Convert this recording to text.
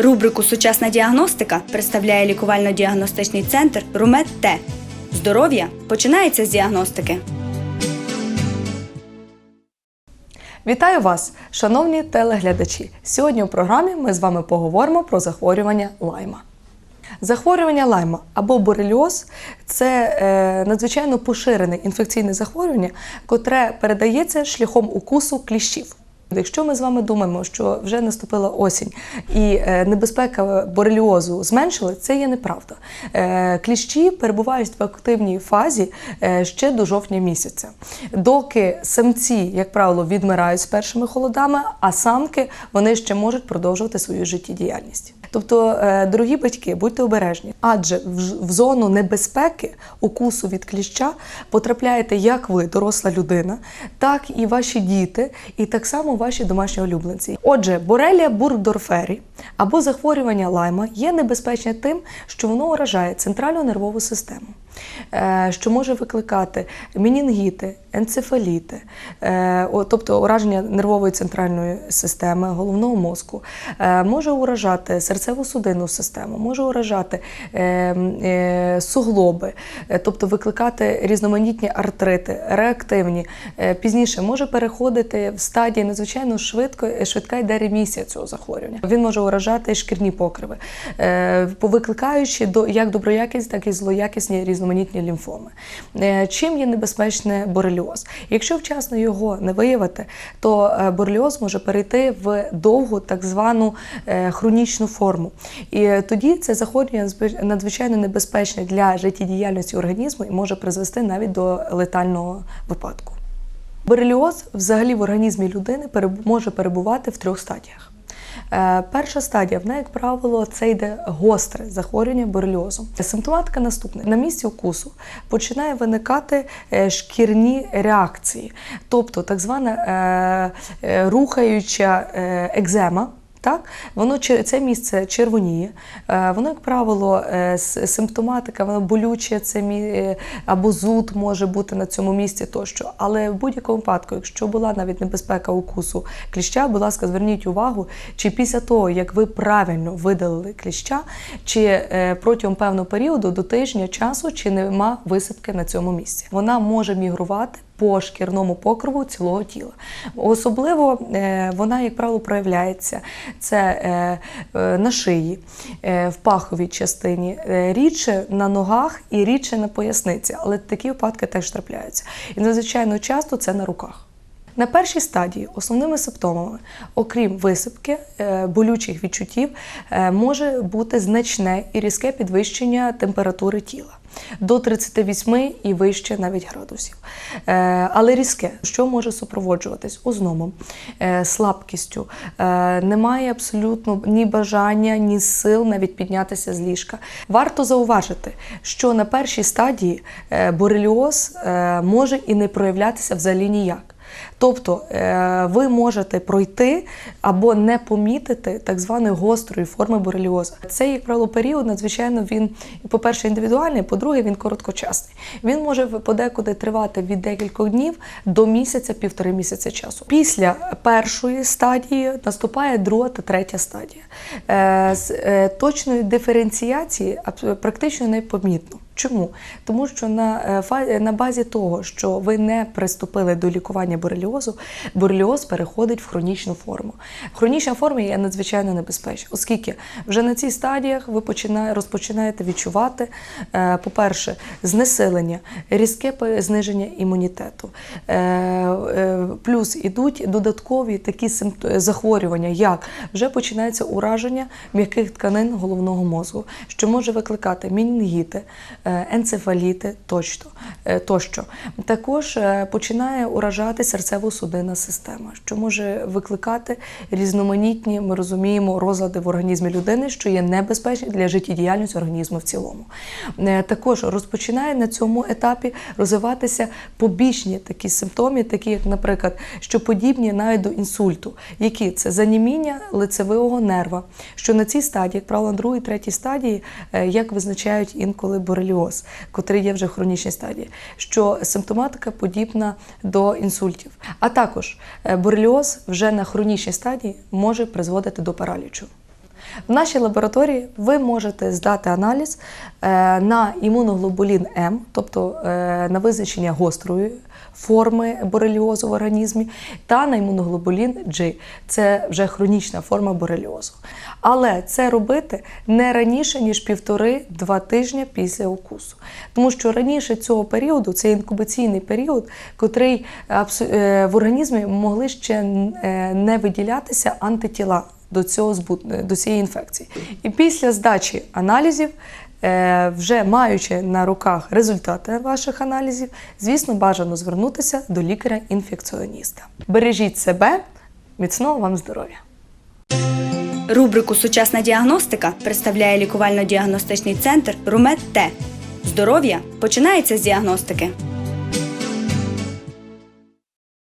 Рубрику Сучасна діагностика представляє лікувально-діагностичний центр Румет Т. Здоров'я починається з діагностики. Вітаю вас, шановні телеглядачі! Сьогодні у програмі ми з вами поговоримо про захворювання лайма. Захворювання лайма або борельоз це е, надзвичайно поширене інфекційне захворювання, котре передається шляхом укусу кліщів. Якщо ми з вами думаємо, що вже наступила осінь і е, небезпека бореліозу зменшила, це є неправда. Е, Кліщі перебувають в активній фазі е, ще до жовтня місяця, доки самці, як правило, відмирають з першими холодами, а самки вони ще можуть продовжувати свою життєдіяльність. Тобто, дорогі батьки, будьте обережні, адже в зону небезпеки укусу від кліща потрапляєте як ви, доросла людина, так і ваші діти, і так само ваші домашні улюбленці. Отже, борелія бургдорфері або захворювання лайма є небезпечне тим, що воно уражає центральну нервову систему. Е, Що може викликати? Мінінгіти, енцефаліти, е, тобто ураження нервової центральної системи, головного мозку, е, може уражати серцево-судинну систему, може уражати суглоби, тобто викликати різноманітні артрити, реактивні. Пізніше може переходити в стадії надзвичайно швидко, швидка йде ремісія цього захворювання. Він може уражати шкірні покриви, повикликаючи як доброякісні, так і злоякісні різноманітні лімфоми. Е, Чим є небезпечний бореліоз? Якщо вчасно його не виявити, то е, бореліоз може перейти в довгу так звану е, хронічну форму. І тоді це захворювання надзвичайно небезпечне для життєдіяльності організму і може призвести навіть до летального випадку. Бореліоз взагалі в організмі людини може перебувати в трьох стадіях. Е, Перша стадія, вона, як правило, це йде гостре захворювання борельозу. Симптоматика наступна: на місці укусу починає виникати е, шкірні реакції, тобто так звана е, рухаюча екзема. Так, воно це місце червоніє. Е, Воно, як правило, е, симптоматика, воно болюче, це мі- е, або зуд може бути на цьому місці тощо. Але в будь-якому випадку, якщо була навіть небезпека укусу кліща, будь ласка, зверніть увагу, чи після того, як ви правильно видалили кліща, чи протягом певного періоду до тижня часу, чи нема висипки на цьому місці. Вона може мігрувати по шкірному покрову цілого тіла. Особливо е, вона, як правило, проявляється це е, е, на шиї, в паховій частині, рідше на ногах і рідше на поясниці, але такі випадки теж трапляються. І надзвичайно часто це на руках. На першій стадії основними симптомами, окрім висипки, е, болючих відчуттів, е, може бути значне і різке підвищення температури тіла до 38 і вище навіть градусів. Е, Але різке, що може супроводжуватись озномом, е, слабкістю, немає абсолютно ні бажання, ні сил навіть піднятися з ліжка. Варто зауважити, що на першій стадії бореліоз може і не проявлятися взагалі ніяк. Тобто е, ви можете пройти або не помітити так званої гострої форми бореліозу. Цей, як правило, період надзвичайно він, по-перше, індивідуальний, по-друге, він короткочасний. Він може подекуди тривати від декількох днів до місяця, півтори місяця часу. Після першої стадії наступає друга та третя стадія. Е, з е, точної диференціації практично не помітно. Чому? Тому що на, на базі того, що ви не приступили до лікування бореліозу, бореліоз переходить в хронічну форму. Хронічна форма є надзвичайно небезпечна, оскільки вже на цій стадіях ви починає, розпочинаєте відчувати, е, по-перше, знесилення, різке зниження імунітету. Е, е, Плюс ідуть додаткові такі захворювання, як вже починається ураження м'яких тканин головного мозку, що може викликати мінінгіти, е, енцефаліти тощо. Також починає уражати серцево-судинна система, що може викликати різноманітні, ми розуміємо, розлади в організмі людини, що є небезпечні для життєдіяльності організму в цілому. Е, Також розпочинає на цьому етапі розвиватися побічні такі симптоми, такі як, наприклад, що подібні навіть до інсульту, які це заніміння лицевого нерва, що на цій стадії, як правило, на другій, третій стадії, е, як визначають інколи бореліоз, котрий є вже хронічній стадії, що симптоматика подібна до інсультів. А також бурльоз бореліоз вже на хронічній стадії може призводити до паралічу. В нашій лабораторії ви можете здати аналіз е, на імуноглобулін М, тобто е, на визначення гострої форми бореліозу в організмі, та на імуноглобулін G. Це вже хронічна форма бореліозу. Але це робити не раніше, ніж півтори-два тижні після укусу. Тому що раніше цього періоду, це інкубаційний період, котрий е, в організмі могли ще не виділятися антитіла до цього до цієї інфекції. І після здачі аналізів, е, вже маючи на руках результати ваших аналізів, звісно, бажано звернутися до лікаря-інфекціоніста. Бережіть себе, міцного вам здоров'я! Рубрику Сучасна діагностика представляє лікувально-діагностичний центр Румет Т. Здоров'я починається з діагностики.